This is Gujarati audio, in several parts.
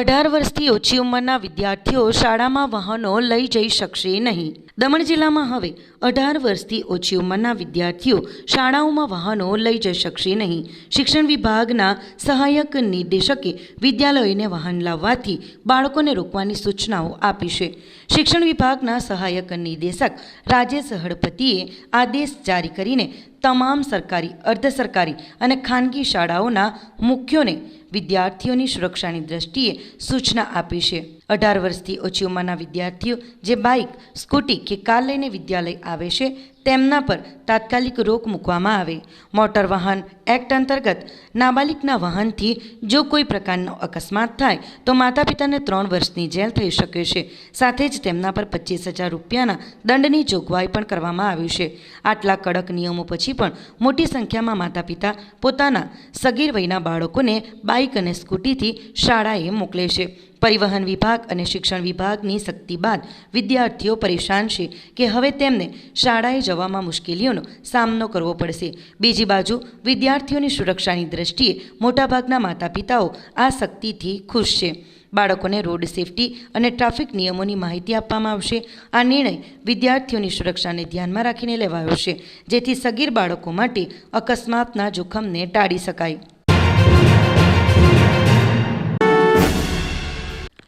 અઢાર વર્ષથી ઓછી ઉંમરના વિદ્યાર્થીઓ શાળામાં વાહનો લઈ જઈ શકશે નહીં. દમણ જિલ્લામાં હવે અઢાર વર્ષથી ઓછી ઉંમરના વિદ્યાર્થીઓ શાળાઓમાં વાહનો લઈ જઈ શકશે નહીં. શિક્ષણ વિભાગના સહાયક નિર્દેશકે વિદ્યાલયોને વાહન લાવવાથી બાળકોને રોકવાની સૂચનાઓ આપી છે. શિક્ષણ વિભાગના સહાયક નિર્દેશક રાજેશ હળપતિએ આદેશ જારી કરીને તમામ સરકારી, અર્ધ સરકારી અને ખાનગી શાળાઓના મુખ્યોને વિદ્યાર્થીઓની સુરક્ષાની દ્રષ્ટિએ સૂચના આપી છે. અઢાર વર્ષથી ઓછી ઉંમરના વિદ્યાર્થીઓ જે બાઇક, સ્કૂટી કે કાર લઈને વિદ્યાલય આવે છે, તેમના પર તાત્કાલિક રોક મૂકવામાં આવે. મોટર વાહન એક્ટ અંતર્ગત નાબાલિગના વાહનથી જો કોઈ પ્રકારનો અકસ્માત થાય, તો માતા પિતાને ત્રણ વર્ષની જેલ થઈ શકે છે. સાથે જ તેમના પર પચીસ હજાર રૂપિયાના દંડની જોગવાઈ પણ કરવામાં આવી છે. આટલા કડક નિયમો પછી પણ મોટી સંખ્યામાં માતા પિતા પોતાના સગીર વયના બાળકોને બાઇક અને સ્કૂટીથી શાળાએ મોકલે છે. પરિવહન વિભાગ અને શિક્ષણ વિભાગની શક્તિ બાદ વિદ્યાર્થીઓ પરેશાન છે કે હવે તેમને શાળાએ જવામાં મુશ્કેલીઓનો સામનો કરવો પડશે. બીજી બાજુ, વિદ્યાર્થીઓની સુરક્ષાની દ્રષ્ટિએ મોટાભાગના માતા પિતાઓ આ શક્તિથી ખુશ છે. બાળકોને રોડ સેફટી અને ટ્રાફિક નિયમોની માહિતી આપવામાં આવશે. આ નિર્ણય વિદ્યાર્થીઓની સુરક્ષાને ધ્યાનમાં રાખીને લેવાયો છે, જેથી સગીર બાળકો માટે અકસ્માતના જોખમને ટાળી શકાય.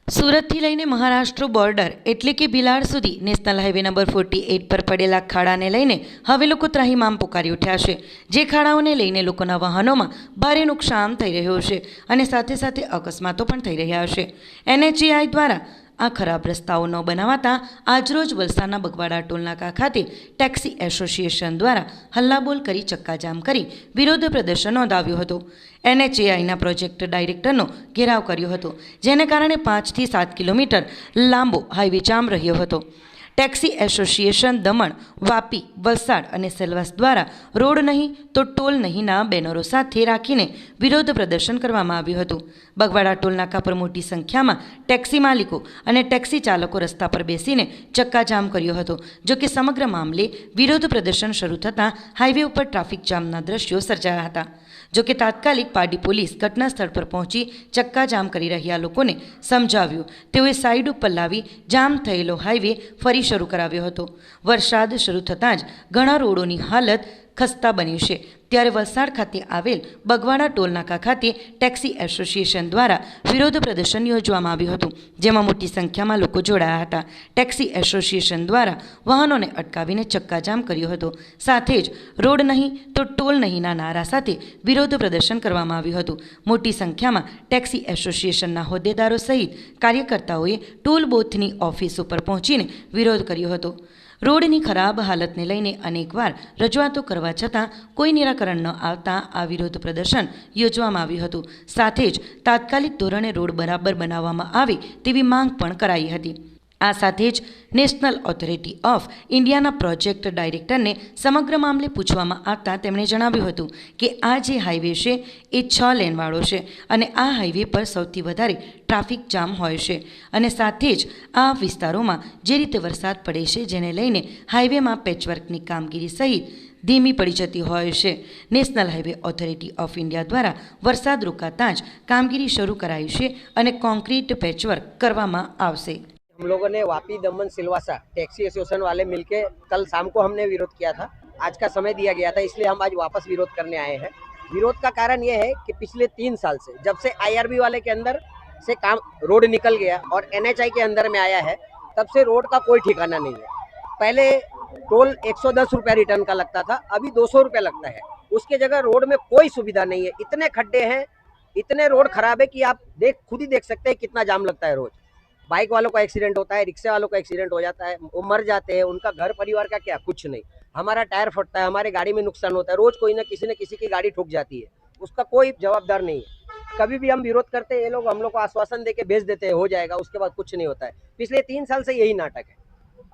સુરતથી લઈને મહારાષ્ટ્ર બોર્ડર એટલે કે ભિલાડ સુધી national highway number forty eight પર પડેલા ખાડાને લઈને હવે લોકો ત્રાહીમામ પોકારી ઉઠ્યા છે. જે ખાડાઓને લઈને લોકોના વાહનોમાં ભારે નુકસાન થઈ રહ્યું છે અને સાથે સાથે અકસ્માતો પણ થઈ રહ્યા છે. એનએચએઆઈ દ્વારા આ ખરાબ રસ્તાઓ ન બનાવાતા આજરોજ વલસાડના બગવાડા ટોલનાકા ખાતે ટેક્સી એસોસિએશન દ્વારા હલ્લાબોલ કરી ચક્કાજામ કરી વિરોધ પ્રદર્શન નોંધાવ્યું હતું. એનએચએઆઈના પ્રોજેક્ટ ડાયરેક્ટરનો ઘેરાવ કર્યો હતો, જેને કારણે પાંચથી સાત કિલોમીટર લાંબો હાઈવે જામ રહ્યો હતો. ટેક્સી એસોસિએશન દમણ, વાપી, વલસાડ અને સેલવાસ દ્વારા રોડ નહીં તો ટોલ નહીંના બેનરો સાથે રાખીને વિરોધ પ્રદર્શન કરવામાં આવ્યું હતું. બગવાડા ટોલનાકા પર મોટી સંખ્યામાં ટેક્સી માલિકો અને ટેક્સી ચાલકો રસ્તા પર બેસીને ચક્કાજામ કર્યો હતો, જો કે સમગ્ર મામલે વિરોધ પ્રદર્શન શરૂ થતાં હાઈવે ઉપર ટ્રાફિક જામના દ્રશ્યો સર્જાયા હતા. જો કે તાત્કાલિક પાડી પોલીસ ઘટના સ્થળ પર પહોંચી ચક્કાજામ કરી રહ્યા લોકોને સમજાવ્યું. તેઓએ સાઈડ ઉપર લાવી જામ થયેલો હાઈવે ફરી શરૂ કરાવ્યો હતો. વરસાદ શરૂ થતાં જ ઘણા રોડોની હાલત ખસ્તા બન્યું છે. ત્યારે વલસાડ ખાતે આવેલ બગવાડા ટોલનાકા ખાતે ટેક્સી એસોસિએશન દ્વારા વિરોધ પ્રદર્શન યોજવામાં આવ્યું હતું, જેમાં મોટી સંખ્યામાં લોકો જોડાયા હતા. ટેક્સી એસોસિએશન દ્વારા વાહનોને અટકાવીને ચક્કાજામ કર્યો હતો. સાથે જ રોડ નહીં તો ટોલ નહીંના નારા સાથે વિરોધ પ્રદર્શન કરવામાં આવ્યું હતું. મોટી સંખ્યામાં ટેક્સી એસોસિએશનના હોદ્દેદારો સહિત કાર્યકર્તાઓએ ટોલ બોથની ઓફિસ ઉપર પહોંચીને વિરોધ કર્યો હતો. રોડની ખરાબ હાલતને લઈને અનેકવાર રજૂઆતો કરવા છતાં કોઈ નિરાકરણ ન આવતા આ વિરોધ પ્રદર્શન યોજવામાં આવ્યું હતું. સાથે જ તાત્કાલિક ધોરણે રોડ બરાબર બનાવવામાં આવે તેવી માંગ પણ કરાઈ હતી. આ સાથે જ નેશનલ ઓથોરિટી ઓફ ઇન્ડિયાના પ્રોજેક્ટ ડાયરેક્ટરને સમગ્ર મામલે પૂછવામાં આવતા તેમણે જણાવ્યું હતું કે આ જે હાઈવે છે, એ છ લેનવાળો છે અને આ હાઈવે પર સૌથી વધારે ટ્રાફિક જામ હોય છે. અને સાથે જ આ વિસ્તારોમાં જે રીતે વરસાદ પડે છે, જેને લઈને હાઈવેમાં પેચવર્કની કામગીરી સહિત ધીમી પડી જતી હોય છે. National highway authority of India દ્વારા વરસાદ રોકાતાં જ કામગીરી શરૂ કરાઈ છે અને કોન્ક્રીટ પેચવર્ક કરવામાં આવશે. हम लोगों ने वापी दमन सिलवासा, टैक्सी एसोसिएशन वाले मिलके कल शाम को हमने विरोध किया था। आज का समय दिया गया था, इसलिए हम आज वापस विरोध करने आए हैं। विरोध का कारण ये है कि पिछले तीन साल से, जब से आईआरबी वाले के अंदर से काम, रोड निकल गया और एनएचआई के अंदर में आया है, तब से रोड का कोई ठिकाना नहीं है। पहले टोल 110 रुपया रिटर्न का लगता था, अभी 200 रुपया लगता है। उसके जगह रोड में कोई सुविधा नहीं है। इतने खड्डे हैं, इतने रोड खराब है कि आप देख, खुद ही देख सकते हैं कितना जाम लगता है रोज। बाइक वालों का एक्सीडेंट होता है, रिक्शे वालों का एक्सीडेंट हो जाता है, वो मर जाते हैं, उनका घर परिवार का क्या? कुछ नहीं। हमारा टायर फटता है, हमारे गाड़ी में नुकसान होता है, रोज कोई ना किसी न किसी की गाड़ी ठुक जाती है, उसका कोई जवाबदार नहीं है। कभी भी हम विरोध करते हैं, ये लोग हम लोग को आश्वासन दे के भेज देते हैं, हो जाएगा, उसके बाद कुछ नहीं होता है। पिछले तीन साल से यही नाटक है।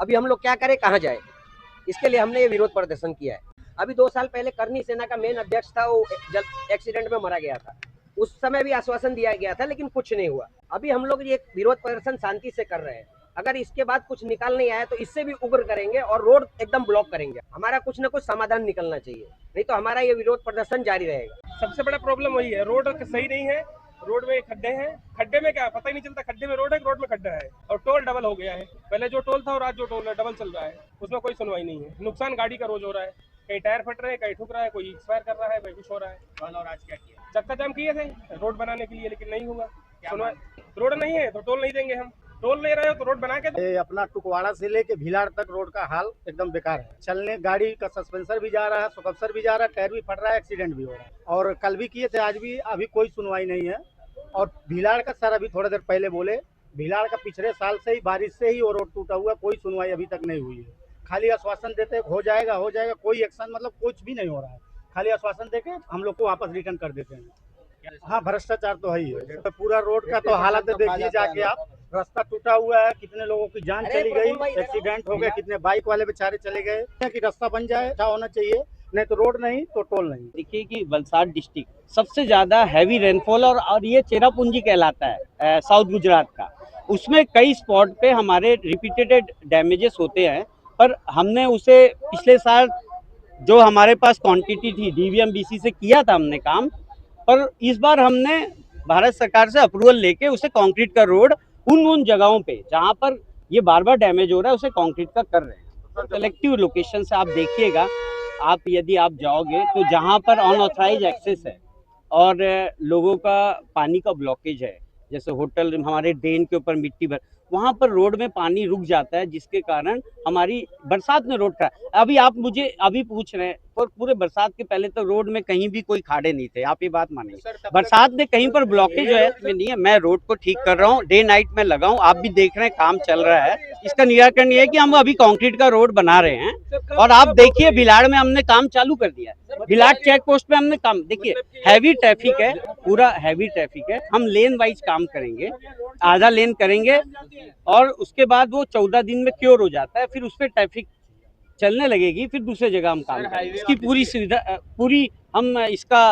अभी हम लोग क्या करें, कहाँ जाए? इसके लिए हमने ये विरोध प्रदर्शन किया है। अभी दो साल पहले करनी सेना का मेन अध्यक्ष था, वो एक्सीडेंट में मरा गया था। उस समय भी आश्वासन दिया गया था लेकिन कुछ नहीं हुआ। अभी हम लोग ये विरोध प्रदर्शन शांति से कर रहे हैं। अगर इसके बाद कुछ निकाल नहीं आया तो इससे भी उग्र करेंगे और रोड एकदम ब्लॉक करेंगे। हमारा कुछ न कुछ समाधान निकलना चाहिए नहीं तो हमारा ये विरोध प्रदर्शन जारी रहेगा। सबसे बड़ा प्रॉब्लम वही है रोड सही नहीं है रोड में खड्डे हैं। खड्डे में क्या पता ही नहीं चलता खड्डे में रोड है कि रोड में खड्डा है? और टोल डबल हो गया है। पहले जो टोल था और आज जो टोल है डबल चल रहा है। उसमें कोई सुनवाई नहीं है। नुकसान गाड़ी का रोज हो रहा है। कहीं टायर फट रहे हैं कहीं ठुक रहा है कोई एक्सपायर कर रहा है कहीं कुछ हो रहा है। और आज क्या किया? चक्का जाम किए थे रोड बनाने के लिए लेकिन नहीं हुआ। रोड नहीं है तो टोल नहीं देंगे हम। टोल ले रहे हो तो रोड बना के ये अपना टुकवाड़ा से लेके भिलाड़ तक रोड का हाल एकदम बेकार है। चलने गाड़ी का सस्पेंसर भी जा रहा है सुकप्सर भी जा रहा है टायर भी फट रहा है एक्सीडेंट भी हो रहा है। और कल भी किए थे आज भी अभी कोई सुनवाई नहीं है। और भिलाड़ का सर अभी थोड़ा देर पहले बोले भिलाड़ का पिछले साल से ही बारिश से ही वो रोड टूटा हुआ कोई सुनवाई अभी तक नहीं हुई है। खाली आश्वासन देते हो जाएगा हो जाएगा कोई एक्शन मतलब कुछ भी नहीं हो रहा है। खाली आश्वासन देके हम लोग को वापस रिटर्न कर देते हैं। हाँ भ्रष्टाचार तो है ही है। तो पूरा रोड का तो हालत देखिए जाके आप। रास्ता टूटा हुआ है कितने लोगों की जान चली गई एक्सीडेंट हो गए कितने बाइक वाले बेचारे चले गए। कि रास्ता बन जाए अच्छा होना चाहिए नहीं तो रोड नहीं तो टोल नहीं। देखिए कि वलसाड डिस्ट्रिक्ट सबसे ज़्यादा हैवी रेनफॉल और और ये चेरापूंजी कहलाता है साउथ गुजरात का। उसमें कई स्पॉट पे हमारे रिपीटेड डैमेजेस होते हैं पर हमने उसे पिछले साल जो हमारे पास क्वांटिटी थी डीवीएम बीसी से किया था हमने काम, पर इस बार हमने भारत सरकार से अप्रूवल लेके उसे कंक्रीट का रोड उन उन जगहों पे, जहाँ पर ये बार बार डैमेज हो रहा है, उसे कंक्रीट का कर रहे हैं। कलेक्टिव लोकेशन से आप देखिएगा, आप यदि आप जाओगे तो जहाँ पर अनऑथराइज एक्सेस है, और लोगों का पानी का ब्लॉकेज है, जैसे होटल, हमारे ड्रेन के ऊपर मिट्टी भर वहाँ पर रोड में पानी रुक जाता है जिसके कारण हमारी बरसात में रोड खराब अभी आप मुझे अभी पूछ रहे हैं और पूरे बरसात के पहले तो रोड में कहीं भी कोई खाड़े नहीं थे आप ये बात मानेंगे बरसात में कहीं पर ब्लॉकेज है में नहीं है मैं रोड को ठीक कर रहा हूँ डे नाइट में लगा हूँ आप भी देख रहे हैं काम चल रहा है। इसका निराकरण ये है कि हम अभी कंक्रीट का रोड बना रहे हैं और आप देखिए भिलाड़ में हमने काम चालू कर दिया है। भिलाड़ चेक पोस्ट पे हमने काम देखिए हैवी ट्रैफ़िक है पूरा हैवी ट्रैफ़िक है हम लेन वाइज काम करेंगे आधा लेन करेंगे और उसके बाद वो चौदह दिन में क्योर हो जाता है फिर उस पर ट्रैफ़िक चलने लगेगी फिर दूसरे जगह हम काम करेंगे। इसकी पूरी सुविधा पूरी हम इसका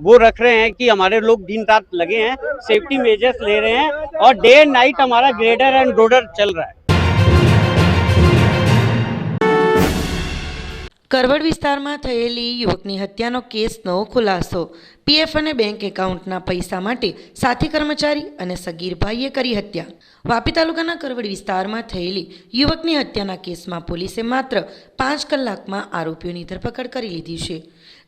वो रख रहे हैं कि हमारे लोग दिन रात लगे हैं सेफ्टी मेजर्स ले रहे हैं और डे एंड नाइट हमारा ग्रेडर एंड रोडर चल रहा है। કરવડ વિસ્તારમાં થયેલી યુવકની હત્યાનો કેસનો ખુલાસો. પીએફ અને બેંક એકાઉન્ટના પૈસા માટે સાથી કર્મચારી અને સગીર ભાઈએ કરી હત્યા. વાપી તાલુકાના કરવડ વિસ્તારમાં થયેલી યુવકની હત્યાના કેસમાં પોલીસે માત્ર પાંચ કલાકમાં આરોપીઓની ધરપકડ કરી લીધી છે.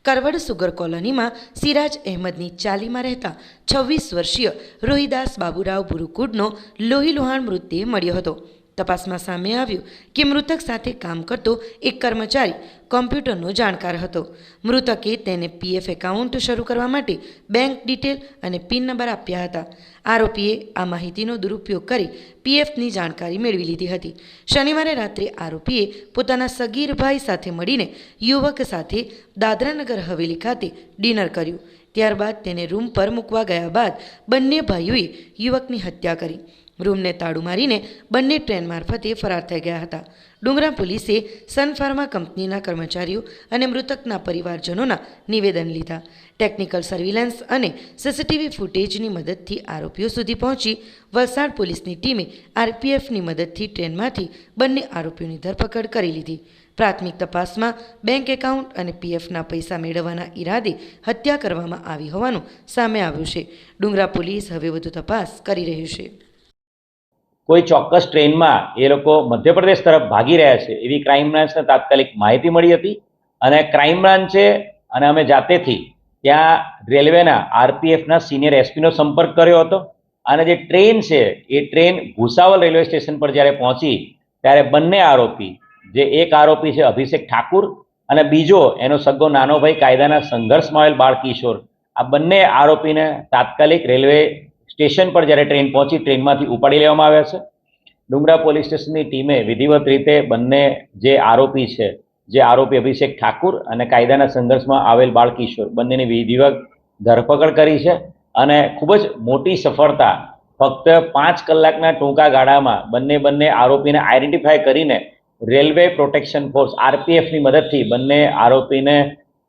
કરવડ સુગર કોલોનીમાં સિરાજ અહેમદની ચાલીમાં રહેતા છવ્વીસ વર્ષીય રોહિદાસ બાબુરાવ બુરુકુડનો લોહી લુહાણ મૃતદેહ મળ્યો હતો. તપાસમાં સામે આવ્યું કે મૃતક સાથે કામ કરતો એક કર્મચારી કોમ્પ્યુટરનો જાણકાર હતો. મૃતકે તેને પીએફ એકાઉન્ટ શરૂ કરવા માટે બેંક ડિટેલ અને પિન નંબર આપ્યા હતા. આરોપીએ આ માહિતીનો દુરુપયોગ કરી પીએફની જાણકારી મેળવી લીધી હતી. શનિવારે રાત્રે આરોપીએ પોતાના સગીર ભાઈ સાથે મળીને યુવક સાથે દાદરાનગર હવેલી ખાતે ડિનર કર્યું. ત્યારબાદ તેને રૂમ પર મૂકવા ગયા બાદ બંને ભાઈઓએ યુવકની હત્યા કરી. રૂમને તાળું મારીને બંને ટ્રેન મારફતે ફરાર થઈ ગયા હતા. ડુંગરા પોલીસે સન ફાર્મા કંપનીના કર્મચારીઓ અને મૃતકના પરિવારજનોના નિવેદન લીધા. ટેકનિકલ સર્વિલન્સ અને સીસીટીવી ફૂટેજની મદદથી આરોપીઓ સુધી પહોંચી વલસાડ પોલીસની ટીમે આરપીએફની મદદથી ટ્રેનમાંથી બંને આરોપીઓની ધરપકડ કરી લીધી. પ્રાથમિક તપાસમાં બેંક એકાઉન્ટ અને પીએફના પૈસા મેળવવાના ઈરાદે હત્યા કરવામાં આવી હોવાનું સામે આવ્યું છે. ડુંગરા પોલીસ હવે વધુ તપાસ કરી રહ્યું છે. કોઈ ચોક્કસ ટ્રેનમાં એ લોકો મધ્યપ્રદેશ તરફ ભાગી રહ્યા છે, એવી ક્રાઇમ બ્રાન્ચને તાત્કાલિક માહિતી મળી હતી. અને ક્રાઇમ બ્રાન્ચે અને અમે જાતેથી ત્યાં રેલવેના આરપીએફના સિનિયર એસપીનો સંપર્ક કર્યો હતો. અને જે ટ્રેન છે, એ ટ્રેન ભૂસાવલ રેલવે સ્ટેશન પર જ્યારે પહોંચી, ત્યારે બંને આરોપી, જે એક આરોપી છે અભિષેક ઠાકુર અને બીજો એનો સગ્ગો નાનો ભાઈ કાયદાના સંઘર્ષમાં આવેલ બાળકિશોર, આ બંને આરોપીને તાત્કાલિક રેલવે સ્ટેશન પર જ્યારે ટ્રેન પહોંચી, ટ્રેનમાંથી ઉપાડી લેવામાં આવ્યા છે. ડુંગરા પોલીસ સ્ટેશનની ટીમે વિધિવત રીતે બંને જે આરોપી છે, જે આરોપી અભિષેક ઠાકુર અને કાયદાના સંઘર્ષમાં આવેલ બાળકિશોર બંનેની વિધિવત ધરપકડ કરી છે અને ખૂબ જ મોટી સફળતા, ફક્ત પાંચ કલાકના ટૂંકા ગાળામાં બંને બંને આરોપીને આઈડેન્ટિફાય કરીને રેલવે પ્રોટેક્શન ફોર્સ, આરપીએફની મદદથી બંને આરોપીને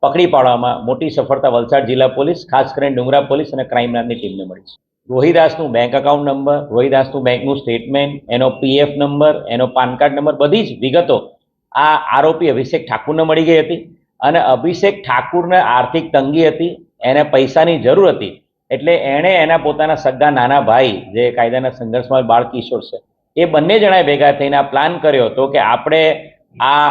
પકડી પાડવામાં મોટી સફળતા વલસાડ જિલ્લા પોલીસ, ખાસ કરીને ડુંગરા પોલીસ અને ક્રાઇમ બ્રાન્ચની ટીમને મળી છે. રોહિદાસનું બેંક અકાઉન્ટ નંબર રોહિદાસનું બેંકનું સ્ટેટમેન્ટ એનો પીએફ નંબર એનો પાન કાર્ડ નંબર બધી જ વિગતો આ આરોપી અભિષેક ઠાકુરને મળી ગઈ હતી અને અભિષેક ઠાકુરને આર્થિક તંગી હતી, એને પૈસાની જરૂર હતી. એટલે એણે એના પોતાના સગા નાના ભાઈ, જે કાયદાના સંઘર્ષમાં બાળ કિશોર છે, એ બંને જણાએ ભેગા થઈને આ પ્લાન કર્યો હતો કે આપણે આ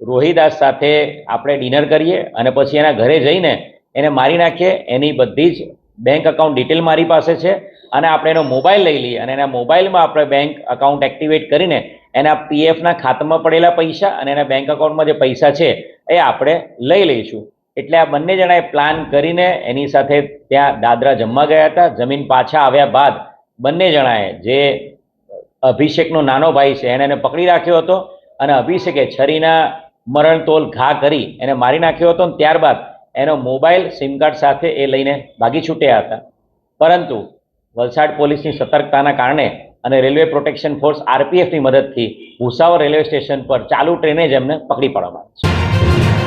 રોહિદાસ સાથે આપણે ડિનર કરીએ અને પછી એના ઘરે જઈને એને મારી નાખીએ, એની બધી જ બેંક અકાઉન્ટ ડિટેલ મારી પાસે છે અને આપણે એનો મોબાઈલ લઈ લઈએ. અને એના મોબાઈલમાં આપણે બેંક અકાઉન્ટ એક્ટિવેટ કરીને એના પીએફના ખાતામાં પડેલા પૈસા અને એના બેંક અકાઉન્ટમાં જે પૈસા છે એ આપણે લઈ લઈશું. એટલે આ બંને જણાએ પ્લાન કરીને એની સાથે ત્યાં દાદરા જમવા ગયા હતા. જમીન પાછા આવ્યા બાદ બંને જણાએ જે અભિષેકનો નાનો ભાઈ છે એને એને પકડી રાખ્યો હતો અને અભિષેકે છરીના મરણતોલ ઘા કરી એને મારી નાખ્યો હતો અને ત્યારબાદ એનો મોબાઈલ સિમ કાર્ડ સાથે એ લઈને ભાગી છૂટ્યા હતા. પરંતુ વલસાડ પોલીસની સતર્કતાના કારણે અને રેલવે પ્રોટેક્શન ફોર્સ આરપીએફની મદદથી ભૂસાવર રેલવે સ્ટેશન પર ચાલુ ટ્રેને જ એમને પકડી પાડવામાં આવી છે.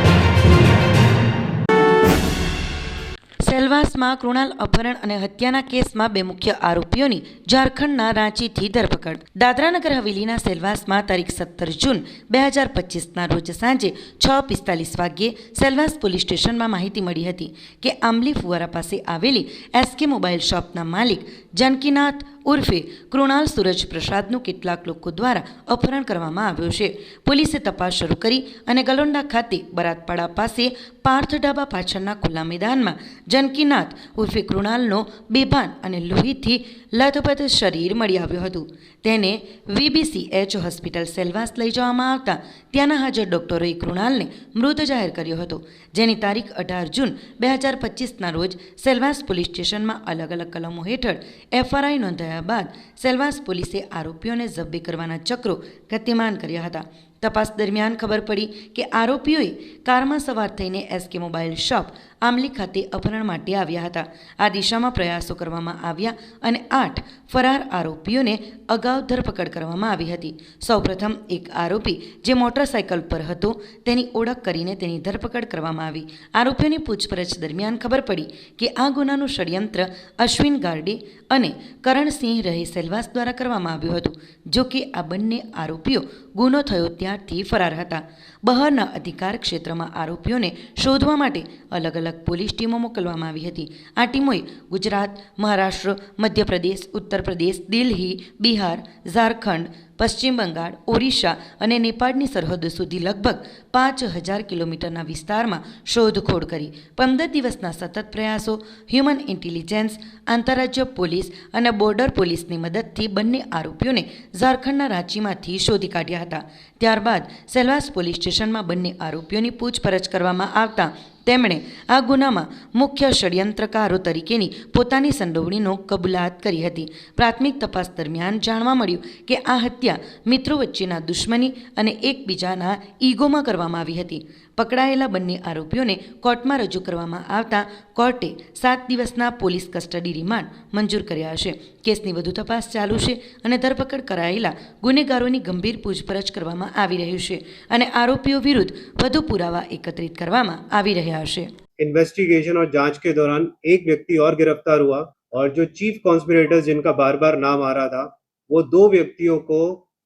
સેલવાસમાં કૃણાલ અપહરણ અને હત્યાના કેસમાં બે મુખ્ય આરોપીઓની ઝારખંડના રાંચીથી ધરપકડ. દાદરાનગર હવેલીના સેલવાસમાં તારીખ સત્તર જૂન બે હજાર પચીસના રોજ સાંજે છ પિસ્તાલીસ વાગ્યે સેલવાસ પોલીસ સ્ટેશનમાં માહિતી મળી હતી કે આંબલી ફુવારા પાસે આવેલી એસકે મોબાઈલ શોપના માલિક જાનકીનાથ ઉર્ફે કૃણાલ સૂરજ પ્રસાદનું કેટલાક લોકો દ્વારા અપહરણ કરવામાં આવ્યું છે. પોલીસે તપાસ શરૂ કરી અને ગલોંડા ખાતે બરાતપાડા પાસે પાર્થ ડાબા પાછળના ખુલ્લા મેદાનમાં જનકીનાથ ઉર્ફે કૃણાલનો બેભાન અને લોહીથી લથપથ શરીર મળી આવ્યું હતું. તેને વીબીસીએચ હોસ્પિટલ સેલવાસ લઈ જવામાં આવતા ત્યાંના હાજર ડોક્ટરોએ કૃણાલને મૃત જાહેર કર્યો હતો. જેની તારીખ અઢાર જૂન બે હજાર પચીસના રોજ સેલવાસ પોલીસ સ્ટેશનમાં અલગ અલગ કલમો હેઠળ એફઆરઆઈ નોંધાયા બાદ સેલવાસ પોલીસે આરોપીઓને જબ્બે કરવાના ચક્રો ગતિમાન કર્યા હતા. તપાસ દરમિયાન ખબર પડી કે આરોપીઓએ કારમાં સવાર થઈને એસકે મોબાઈલ શોપ આમલી ખાતે અપહરણ માટે આવ્યા હતા. આ દિશામાં પ્રયાસો કરવામાં આવ્યા અને આઠ ફરાર આરોપીઓને અગાઉ ધરપકડ કરવામાં આવી હતી. સૌપ્રથમ એક આરોપી જે મોટરસાયકલ પર હતો, તેની ઓળખ કરીને તેની ધરપકડ કરવામાં આવી. આરોપીઓની પૂછપરછ દરમિયાન ખબર પડી કે આ ગુનાનું ષડયંત્ર અશ્વિન ગાર્ડે અને કરણસિંહ રહે સેલવાસ દ્વારા કરવામાં આવ્યું હતું, જો કે આ બંને આરોપીઓ ગુનો થયો ત્યારથી ફરાર હતા. બહારના અધિકાર ક્ષેત્રમાં આરોપીઓને શોધવા માટે અલગ અલગ પોલીસ ટીમો મોકલવામાં આવી હતી. આ ટીમોએ ગુજરાત, મહારાષ્ટ્ર, મધ્યપ્રદેશ ઉત્તર પ્રદેશ દિલ્હી, બિહાર, ઝારખંડ પશ્ચિમ બંગાળ, ઓરિસ્સા અને નેપાળની સરહદ સુધી લગભગ પાંચ હજાર કિલોમીટરના વિસ્તારમાં શોધખોળ કરી. પંદર દિવસના સતત પ્રયાસો, હ્યુમન ઇન્ટેલિજન્સ, આંતરરાજ્ય પોલીસ અને બોર્ડર પોલીસની મદદથી બંને આરોપીઓને ઝારખંડના રાંચીમાંથી શોધી કાઢ્યા હતા. ત્યારબાદ સેલવાસ પોલીસ સ્ટેશનમાં બંને આરોપીઓની પૂછપરછ કરવામાં આવતા તેમણે આ ગુનામાં મુખ્ય ષડયંત્રકારો તરીકેની પોતાની સંડોવણીનો કબૂલાત કરી હતી. પ્રાથમિક તપાસ દરમિયાન જાણવા મળ્યું કે આ હત્યા મિત્રો વચ્ચેના દુશ્મની અને એકબીજાના ઈગોમાં કરવામાં આવી હતી. પકડાયેલા બંને આરોપીઓને કોર્ટમાં રજૂ કરવામાં આવતા કોર્ટે સાત દિવસના પોલીસ કસ્ટડી રિમાન્ડ મંજૂર કર્યા છે કેસની વધુ તપાસ ચાલુ છે અને ધરપકડ કરાયેલા ગુનેગારોની ગંભીર પૂછપરછ કરવામાં આવી રહ્યું છે અને આરોપીઓ વિરુદ્ધ વધુ પુરાવા એકત્રિત કરવામાં આવી રહ્યા છે इन्वेस्टिगेशन और जांच के दौरान एक व्यक्ति और गिरफ्तार हुआ और जो चीफ कॉन्स्पिरेटर्स जिनका बार बार नाम आ रहा था वो दो व्यक्तियों को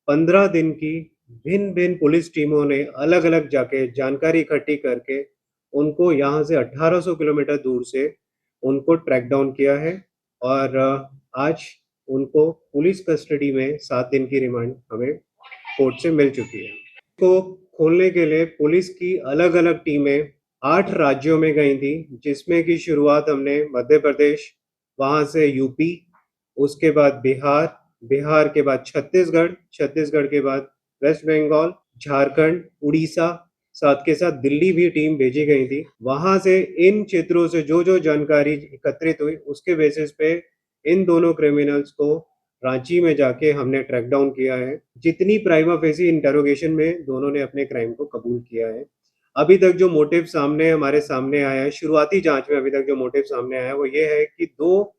पंद्रह दिन की भिन्न भिन्न पुलिस टीमों ने अलग अलग जाके जानकारी इकट्ठी करके उनको यहाँ से 1800 किलोमीटर दूर से उनको ट्रैक डाउन किया है और आज उनको पुलिस कस्टडी में सात दिन की रिमांड हमें कोर्ट से मिल चुकी है। को खोलने के लिए पुलिस की अलग अलग टीमें आठ राज्यों में गई थी, जिसमें की शुरुआत हमने मध्य प्रदेश, वहाँ से यूपी, उसके बाद बिहार बिहार के बाद छत्तीसगढ़ छत्तीसगढ़ के बाद वेस्ट बंगाल, झारखंड, उड़ीसा, साथ के साथ दिल्ली भी टीम भेजी गई थी। वहाँ से इन क्षेत्रों से जो जो जानकारी एकत्रित हुई, उसके बेसिस पे इन दोनों क्रिमिनल्स को रांची में जाके हमने ट्रैक डाउन किया है। जितनी प्राइमा फेसी इंटरोगेशन में दोनों ने अपने क्राइम को कबूल किया है। अभी तक जो मोटिव सामने हमारे सामने आया है, शुरुआती जाँच में अभी तक जो मोटिव सामने आया है, वो ये है कि दो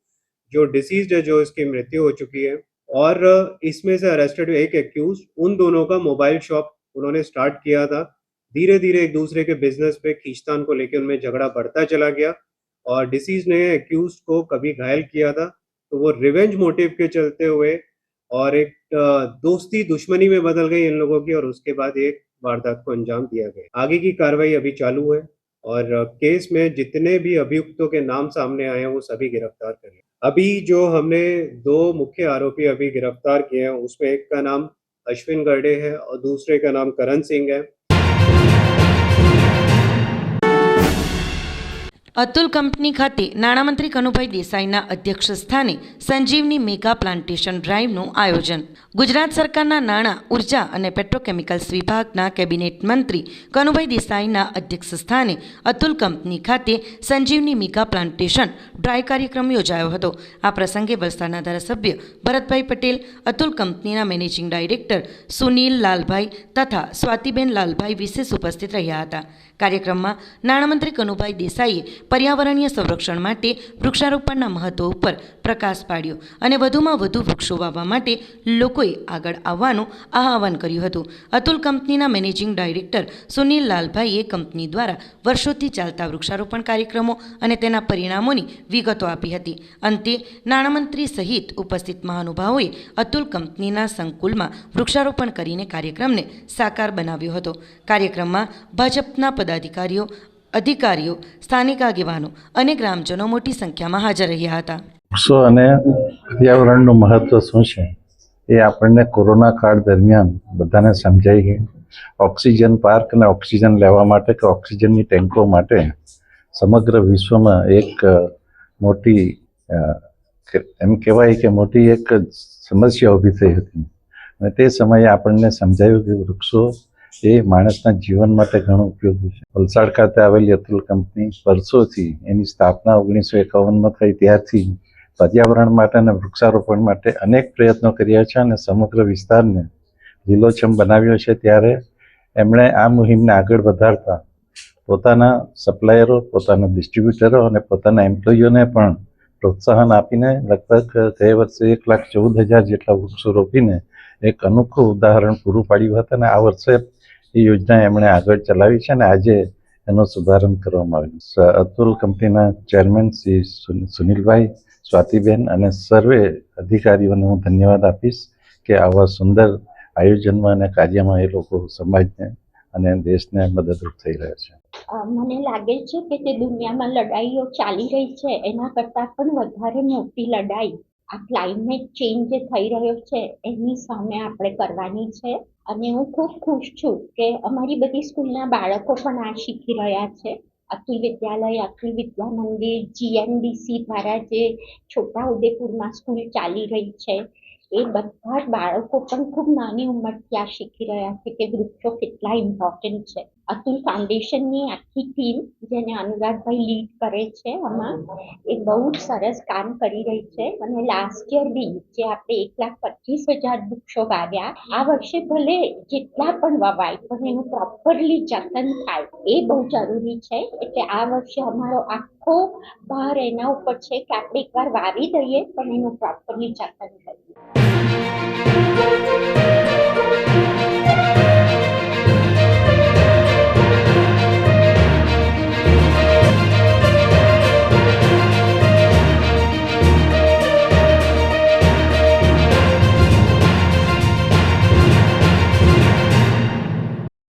जो डिसीज है, जो इसकी मृत्यु हो चुकी है और इसमें से अरेस्टेड एक एक्यूज उन दोनों का मोबाइल शॉप उन्होंने स्टार्ट किया था। धीरे धीरे एक दूसरे के बिज़नेस पे खींचतान को लेकर उनमें झगड़ा बढ़ता चला गया और डिसीज ने एक्यूज को कभी घायल किया था। तो वो रिवेंज मोटिव के चलते हुए और एक दोस्ती, दुश्मनी में बदल गई इन लोगों की और उसके बाद एक वारदात को अंजाम दिया गया। आगे की कार्रवाई अभी चालू है और केस में जितने भी अभियुक्तों के नाम सामने आए हैं वो सभी गिरफ़्तार कर अभी जो हमने दो मुख्य आरोपी अभी गिरफ्तार किए हैं उसमें एक का नाम अश्विन गर्डे है और दूसरे का नाम करण सिंह है અતુલ કંપની ખાતે નાણામંત્રી કનુભાઈ દેસાઈના અધ્યક્ષ સ્થાને સંજીવની મેગા પ્લાન્ટેશન ડ્રાઈવનું આયોજન. ગુજરાત સરકારના નાણાં, ઊર્જા અને પેટ્રોકેમિકલ્સ વિભાગના કેબિનેટ મંત્રી કનુભાઈ દેસાઈના અધ્યક્ષ સ્થાને અતુલ કંપની ખાતે સંજીવની મેગા પ્લાન્ટેશન ડ્રાય કાર્યક્રમ યોજાયો હતો. આ પ્રસંગે વલસાડના ધારાસભ્ય ભરતભાઈ પટેલ, અતુલ કંપનીના મેનેજિંગ ડાયરેક્ટર સુનિલ લાલભાઈ તથા સ્વાતિબેન લાલભાઈ વિશેષ ઉપસ્થિત રહ્યા હતા. કાર્યક્રમમાં નાણામંત્રી કનુભાઈ દેસાઈએ પર્યાવરણીય સંરક્ષણ માટે વૃક્ષારોપણના મહત્વ ઉપર પ્રકાશ પાડ્યો અને વધુમાં વધુ વૃક્ષો વાવવા માટે લોકોએ આગળ આવવાનું આહ્વાન કર્યું હતું. અતુલ કંપનીના મેનેજિંગ ડાયરેક્ટર સુનિલ લાલભાઈએ કંપની દ્વારા વર્ષોથી ચાલતા વૃક્ષારોપણ કાર્યક્રમો અને તેના પરિણામોની વિગતો આપી હતી. અંતે, નાણામંત્રી સહિત ઉપસ્થિત મહાનુભાવોએ અતુલ કંપનીના સંકુલમાં વૃક્ષારોપણ કરીને કાર્યક્રમને સાકાર બનાવ્યો હતો. કાર્યક્રમમાં ભાજપના પદાધિકારીઓ અધિકારીઓ, સ્થાનિક આગેવાનો અને ગ્રામજનો મોટી સંખ્યામાં હાજર રહ્યા હતા. વૃક્ષો અને પર્યાવરણનું મહત્ત્વ શું છે? એ આપણને કોરોના કાળ દરમિયાન બધાને સમજાઈ ગયું. ઓક્સિજન પાર્ક અને ઓક્સિજન લેવા માટે કે ઓક્સિજનની ટેન્કો માટે સમગ્ર વિશ્વમાં એક મોટી એમ કહેવાય કે મોટી એક સમસ્યા ઊભી થઈ હતી. અને તે સમયે આપણને સમજાયું કે વૃક્ષો એ માણસના જીવન માટે ઘણો ઉપયોગી છે. વલસાડ ખાતે આવેલી અતુલ કંપની વર્ષોથી એની સ્થાપના ઓગણીસો એકાવનમાં થઈ. ત્યારથી પર્યાવરણ માટે અને વૃક્ષારોપણ માટે અનેક પ્રયત્નો કર્યા છે અને સમગ્ર વિસ્તારને લીલોછમ બનાવ્યો છે. ત્યારે એમણે આ મુહિમને આગળ વધારતા પોતાના સપ્લાયરો, પોતાના ડિસ્ટ્રીબ્યુટરો અને પોતાના એમ્પ્લોયીઓને પણ પ્રોત્સાહન આપીને લગભગ તે વર્ષે એક લાખ ચૌદ હજાર જેટલા વૃક્ષો રોપીને એક અનોખું ઉદાહરણ પૂરું પાડ્યું હતું અને આ વર્ષે એ યોજના એમણે આગળ ચલાવી છે અને આજે એનો શુભારંભ કરવામાં આવ્યો અતુલ કંપનીના ચેરમેન શ્રી સુન- સુનિલભાઈ સ્વાતિબેન અને સર્વે અધિકારીઓને હું ધન્યવાદ આપીશ કે આવા સુંદર આયોજનમાં અને કાર્યમાં એ લોકો સમાજને અને દેશને મદદરૂપ થઈ રહ્યા છે. મને લાગે છે કે તે દુનિયામાં લડાઈઓ ચાલી રહી છે. એના કરતાં પણ વધારે મોટી લડાઈ આ ક્લાઇમેટ ચેન્જ જે થઈ રહ્યો છે, એની સામે આપણે કરવાની છે. અને હું ખૂબ ખુશ છું કે અમારી બધી સ્કૂલના બાળકો પણ આ શીખી રહ્યા છે. અખિલ વિદ્યાલય, અખિલ વિદ્યા મંદિર જીએમડીસી દ્વારા જે છોટાઉદેપુરમાં સ્કૂલ ચાલી રહી છે, એ બધા જ બાળકો પણ ખૂબ નાની ઉંમરથી આ શીખી રહ્યા છે કે વૃક્ષો કેટલા ઇમ્પોર્ટન્ટ છે. અતુલ ફાઉન્ડેશનની આખી ટીમ જેને અનુરાગભાઈ લીડ કરે છે આમાં, એ બહુ જ સરસ કામ કરી રહી છે. અને લાસ્ટ યર બી જે આપણે એક લાખ પચીસ હજાર વૃક્ષો વાવ્યા, આ વર્ષે ભલે જેટલા પણ વવાય, પણ એનું પ્રોપરલી જતન થાય, એ બહુ જરૂરી છે. એટલે આ વર્ષે અમારો આખો ભાર એના ઉપર છે કે આપણે એકવાર વાવી દઈએ, પણ એનું પ્રોપરલી જતન કરીએ.